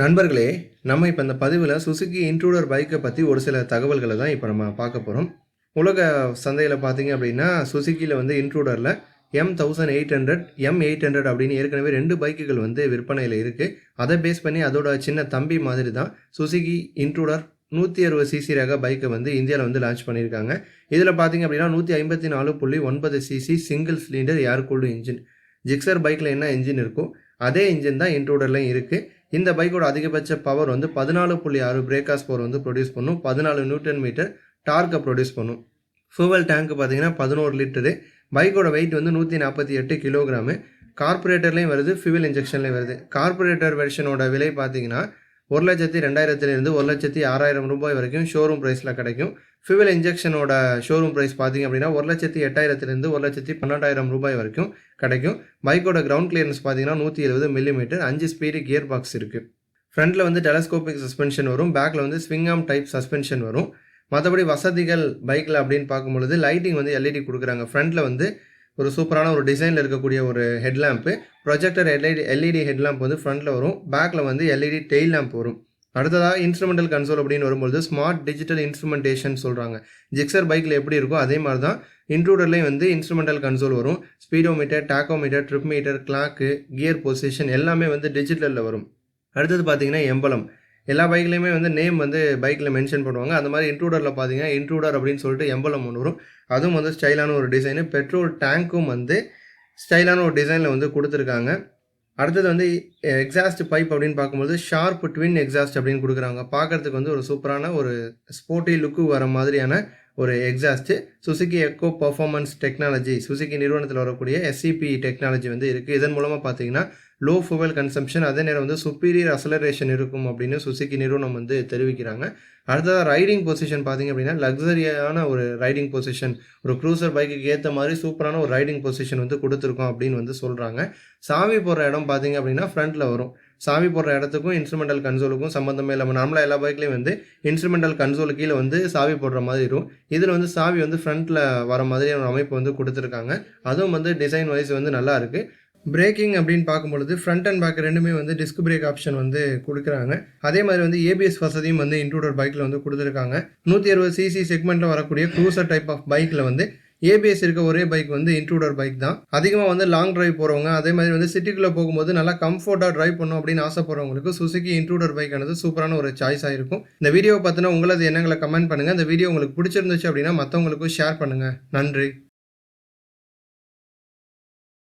நண்பர்களே நம்ம இப்போ இந்த பதிவில் சுசுகி இன்ட்ரூடர் பைக்கை பற்றி ஒரு சில தகவல்களை தான் இப்போ நம்ம பார்க்க போகிறோம் உலக சந்தையில் பார்த்தீங்க அப்படின்னா சுசுகியில் வந்து இன்ட்ரூடரில் M thousand eight hundred M eight hundred அப்படின்னு ஏற்கனவே ரெண்டு பைக்குகள் வந்து விற்பனையில் இருக்குது அதை பேஸ் பண்ணி அதோட சின்ன தம்பி மாதிரி தான் சுசுகி இன்ட்ரூடர் நூற்றி அறுபது சிசி ரக பைக்கை வந்து இந்தியாவில் வந்து லான்ச் பண்ணியிருக்காங்க. இதில் பார்த்தீங்க அப்படின்னா நூற்றி ஐம்பத்தி நாலு புள்ளி ஒன்பது CC single cylinder air cooled engine Gixxer பைக்கில் என்ன இன்ஜின் இருக்கோ அதே இன்ஜின் தான் இன்ட்ரூடர்லையும் இருக்குது இந்த பைக்கோட அதிகபட்ச பவர் வந்து பதினாலு புள்ளி ஆறு பிரேக்காஸ் பவர் வந்து ப்ரொடியூஸ் பண்ணும். பதினாலு நியூட்டன் மீட்டர் டார்க்கை ப்ரொடியூஸ் பண்ணும். ஃபியூவல் டேங்க் பார்த்தீங்கன்னா பதினோரு லிட்டரு பைக்கோட வெயிட் வந்து நூற்றி நாற்பத்தி எட்டு கிலோகிராமு கார்பரேட்டர்லேயும் வருது ஃபியூவல் இன்ஜெக்ஷன்லேயும் வருது. கார்பரேட்டர் வெர்ஷனோட விலை பார்த்தீங்கன்னா ஒரு லட்சத்தி ரெண்டாயிரத்துலேருந்து ஒரு லட்சத்தி ஆறாயிரம் ரூபாய் வரைக்கும் ஷோரூம் ப்ரைஸில் கிடைக்கும். ஃபியூவல் இன்ஜெக்ஷனோட ஷோரூம் ப்ரைஸ் பார்த்தீங்க அப்படின்னா ஒரு லட்சத்தி எட்டாயிரத்துலேருந்து ஒரு லட்சத்தி பன்னெண்டாயிரம் ரூபாய் வரைக்கும் கிடைக்கும். பைக்கோட கிரவுண்ட் கிளியரன்ஸ் பார்த்தீங்கன்னா நூற்றி எழுபது மில்லிமீட்டர் அஞ்சு ஸ்பீடு கியர் பாக்ஸ் இருக்குது ஃப்ரண்ட்டில் வந்து டெலஸ்கோபிக் சஸ்பென்ஷன் வரும். பேக்கில் வந்து ஸ்விங்காம் டைப் சஸ்பென்ஷன் வரும். மற்றபடி வசதிகள் பைக்கில் அப்படின்னு பார்க்கும்பொழுது லைட்டிங் வந்து எல்இடி கொடுக்குறாங்க. ஃப்ரண்ட்டில் வந்து ஒரு சூப்பரான ஒரு டிசைனில் இருக்கக்கூடிய ஒரு headlamp projector LED LED headlamp வந்து ஃப்ரண்ட்டில் வரும். பேக்கில் வந்து எல்இடி டெய்ல் லேம்ப் வரும். அடுத்ததாக இன்ஸ்ட்ருமெண்டல் கன்சோல் அப்படின்னு வரும்பொழுது ஸ்மார்ட் டிஜிட்டல் இன்ஸ்ட்ருமெண்டேஷன் சொல்கிறாங்க ஜிக்ஸர் பைக்கில் எப்படி இருக்கோ அதே மாதிரி தான் இன்ட்ரூடர்லேயும் வந்து இன்ஸ்ட்ருமெண்டல் கன்சோல் வரும். Speedometer tachometer trip meter clock gear position எல்லாமே வந்து டிஜிட்டலில் வரும். அடுத்தது பார்த்தீங்கன்னா எம்பலம் எல்லா பைக்லேயுமே வந்து நேம் வந்து பைக்கில் மென்ஷன் பண்ணுவாங்க. அந்த மாதிரி இன்ட்ரூடரில் பார்த்தீங்கன்னா இன்ட்ரூடர் அப்படின்னு சொல்லிட்டு எம்பலம் ஒன்று வரும். அதுவும் வந்து ஸ்டைலான ஒரு டிசைனு பெட்ரோல் டேங்க்கும் வந்து ஸ்டைலான ஒரு டிசைனில் வந்து கொடுத்துருக்காங்க. அடுத்தது வந்து எக்ஸாஸ்ட் பைப் அப்படின்னு பார்க்கும்போது ஷார்ப் ட்வின் எக்ஸாஸ்ட் அப்படின்னு கொடுக்குறாங்க. பார்க்கறதுக்கு வந்து ஒரு சூப்பரான ஒரு ஸ்போர்ட்டி லுக்கு வர மாதிரியான ஒரு exhaust Suzuki eco performance technology Suzuki நிறுவனத்தில் வரக்கூடிய எஸ்சிபி டெக்னாலஜி வந்து இருக்குது இதன் மூலமாக பார்த்தீங்கன்னா லோ ஃபுவல் கன்சம்ஷன் அதே நேரம் வந்து சுப்பீரியர் அசலரேஷன் இருக்கும் அப்படின்னு சுசுகி நிறுவனம் வந்து தெரிவிக்கிறாங்க. அடுத்ததாக ரைடிங் பொசிஷன் பார்த்தீங்க அப்படின்னா லக்ஸரியான ஒரு ரைடிங் பொசிஷன் ஒரு க்ரூசர் பைக்குக்கு ஏற்ற மாதிரி சூப்பரான ஒரு ரைடிங் பொசிஷன் வந்து கொடுத்துருக்கோம் அப்படின்னு வந்து சொல்கிறாங்க சாவி போடுற இடம் பார்த்தீங்க அப்படின்னா ஃப்ரண்ட்டில் வரும். சாவி போடுற இடத்துக்கும் இன்ஸ்ட்ருமெண்டல் கன்சோலுக்கும் சம்மந்தமே இல்லாமல் நார்மலாக எல்லா பைக்லேயும் வந்து இன்ஸ்ட்ருமெண்டல் கன்சோல் கீழே வந்து சாவி போடுற மாதிரி இருக்கும். இதில் வந்து சாவி வந்து ஃப்ரண்ட்டில் வர மாதிரியான ஒரு அமைப்பு வந்து கொடுத்துருக்காங்க. அதுவும் வந்து டிசைன் வைஸ் வந்து நல்லா இருக்குது பிரேக்கிங் அப்படின்னு பார்க்கும்பொழுது ஃப்ரண்ட் அண்ட் பேக் ரெண்டுமே வந்து டிஸ்க் பிரேக் ஆப்ஷன் வந்து கொடுக்குறாங்க. அதே மாதிரி வந்து ஏபிஎஸ் வசதியும் வந்து இன்ட்ரூடர் பைக்கில் வந்து கொடுத்துருக்காங்க. நூற்றி அறுபது சிசி செக்மெண்ட்டில் வரக்கூடிய க்ரூசர் டைப் ஆஃப் பைக்கில் வந்து ஏபிஎஸ் இருக்க ஒரே பைக் வந்து இன்ட்ரூடர் பைக் தான். அதிகமாக வந்து லாங் டிரைவ் போகிறவங்க அதே மாதிரி வந்து சிட்டிக்குள்ளே போகும்போது நல்லா கம்ஃபர்ட்டாக டிரைவ் பண்ணும் அப்படின்னு ஆசைப்படுறவங்களுக்கு சுசுகி இன்ட்ரூடர் பைக் ஆனது சூப்பரான ஒரு சாய்ஸாக இருக்கும். இந்த வீடியோவை பார்த்தினா உங்களது எண்ணங்களை கமெண்ட் பண்ணுங்கள் இந்த வீடியோ உங்களுக்கு பிடிச்சிருந்துச்சு அப்படின்னா மற்றவங்களுக்கும் ஷேர் பண்ணுங்கள் நன்றி.